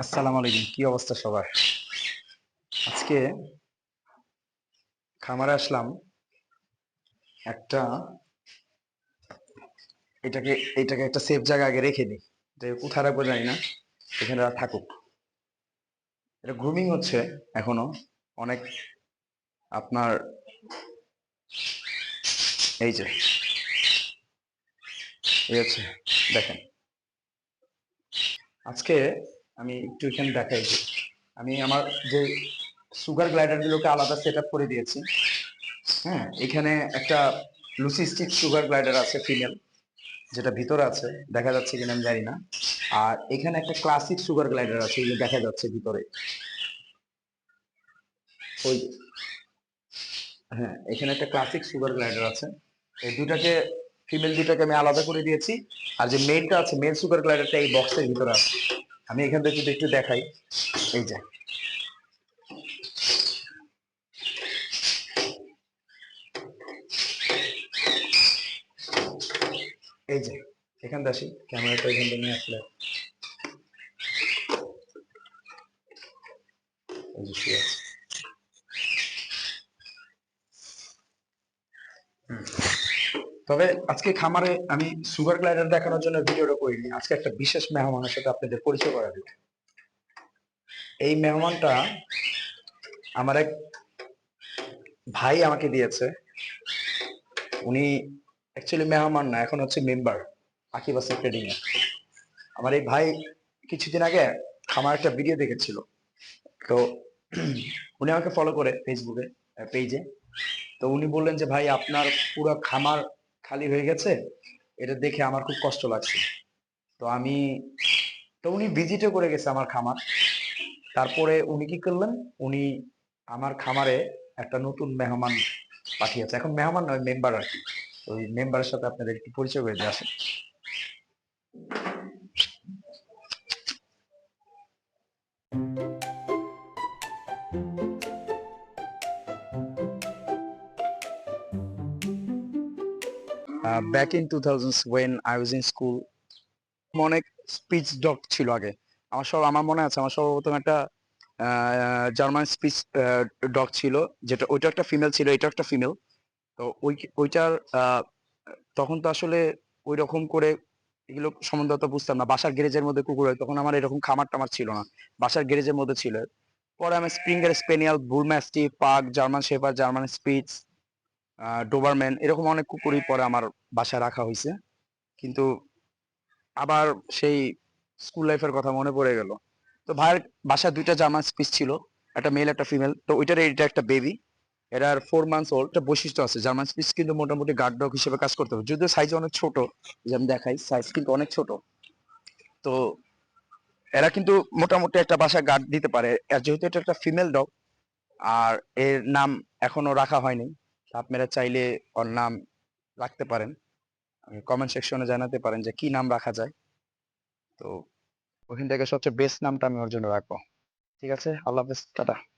আসসালামু আলাইকুম, কি অবস্থা সবার? আজকে খামারে আসলাম একটা, এটাকে এটাকে একটা সেফ জায়গা আগে রেখে দিই, যে কোথায় রাখব জানি না, এখানে থাকুক। এটা গ্রুমিং হচ্ছে এখনও, অনেক আপনার, এই যে, এই হচ্ছে, দেখেন। আজকে আমি একটু এখানে দেখাই। আমি আমার যে সুগার গ্লাইডার গুলোকে আলাদা সেট করে দিয়েছি হ্যাঁ এখানে একটা লুসি স্টিক সুগার গ্লাইডার আছে ফিমেল, যেটা ভিতরে আছে, দেখা যাচ্ছে কিনা আমি জানি না। আর এখানে একটা ক্লাসিক সুগার গ্লাইডার আছে এগুলো দেখা যাচ্ছে ভিতরে। ওই হ্যাঁ এখানে একটা ক্লাসিক সুগার গ্লাইডার আছে। এই দুটাকে ফিমেল দুটাকে আমি আলাদা করে দিয়েছি। আর যে মেলটা আছে মেল সুগার গ্লাইডারটা এই বক্সের ভিতরে আছে। আমি এখান থেকে যদি একটু দেখাই, এই যে। এই যে, এখান থেকে আসি, ক্যামেরাটা এখান থেকে নিয়ে আসলে এই যে শুয়ে আছে। তবে আজকে খামারে আমি সুগার গ্লাইডার দেখানোর জন্য ভিডিওটা করিনি। আজকে একটা বিশেষ মেহমানের সাথে আপনাদের পরিচয় করা দিব এই মেহমানটা আমার এক ভাই আমাকে দিয়েছে। উনি অ্যাকচুয়ালি মেহমান না, এখন হচ্ছে মেম্বার আকিবাসের ট্রেডিং এ। আমার এই ভাই কিছুদিন আগে খামার একটা ভিডিও দেখেছিল। তো উনি আমাকে ফলো করে ফেসবুকে পেজে তো উনি বললেন যে, ভাই, আপনার পুরো খামার খালি হয়ে গেছে, এটা দেখে আমার খুব কষ্ট লাগছে। তো আমি, তো উনি ভিজিটও করে গেছে আমার খামার। তারপরে উনি কি করলেন? উনি আমার খামারে একটা নতুন মেহমান পাঠিয়েছে। এখন মেহমান নয় মেম্বার আর কি। ওই মেম্বারের সাথে আপনাদের একটু পরিচয় করে দিয়ে আসেন। Uh, back in 2000s when I was in school অনেক স্পিচ ডক ছিল আগে। আমার সব আমার মনে আছে আমার সর্বপ্রথম একটা জার্মান স্পিচ ডগ ছিল যেটা ওইটা একটা ফিমেল ছিল এটা একটা ফিমেল তো ওই ওইটার তখন তো আসলে ওই রকম করে এগুলো সম্বন্ধে অত বুঝতাম না। বাসার গ্যারেজের মধ্যে কুকুর হয় তখন আমার এরকম খামার টামার ছিল না। বাসার গ্যারেজের মধ্যে ছিল। পরে আমি Springer spaniel bull mastiff pug German shepherd German spitz Doberman এরকম অনেক কুকুরই পরে আমার বাসায় রাখা হয়েছে কিন্তু আবার সেই স্কুল লাইফের কথা মনে পড়ে গেল। তো ভাইয়ের বাসায় দুইটা জার্মান স্পিচ ছিল, একটা মেল একটা ফিমেল তো ওইটার এটা একটা বেবি এটার ফোর মান্থস ওল্ড একটা বৈশিষ্ট্য আছে। জার্মান স্পিচ কিন্তু মোটামুটি গার্ড ডগ হিসেবে কাজ করতে হবে। যদিও সাইজ অনেক ছোট যে আমি দেখাই সাইজ কিন্তু অনেক ছোট। তো এরা কিন্তু মোটামুটি একটা বাসায় গার্ড দিতে পারে। যেহেতু এটা একটা ফিমেল ডগ আর এর নাম এখনও রাখা হয়নি। আপনারা চাইলে ওর নাম রাখতে পারেন। কমেন্ট সেকশনে জানাতে পারেন যে কি নাম রাখা যায়। তো ওখান থেকে সবচেয়ে বেস্ট নামটা আমি ওর জন্য রাখব। ঠিক আছে? আল্লাহ হাফেজ, টাটা।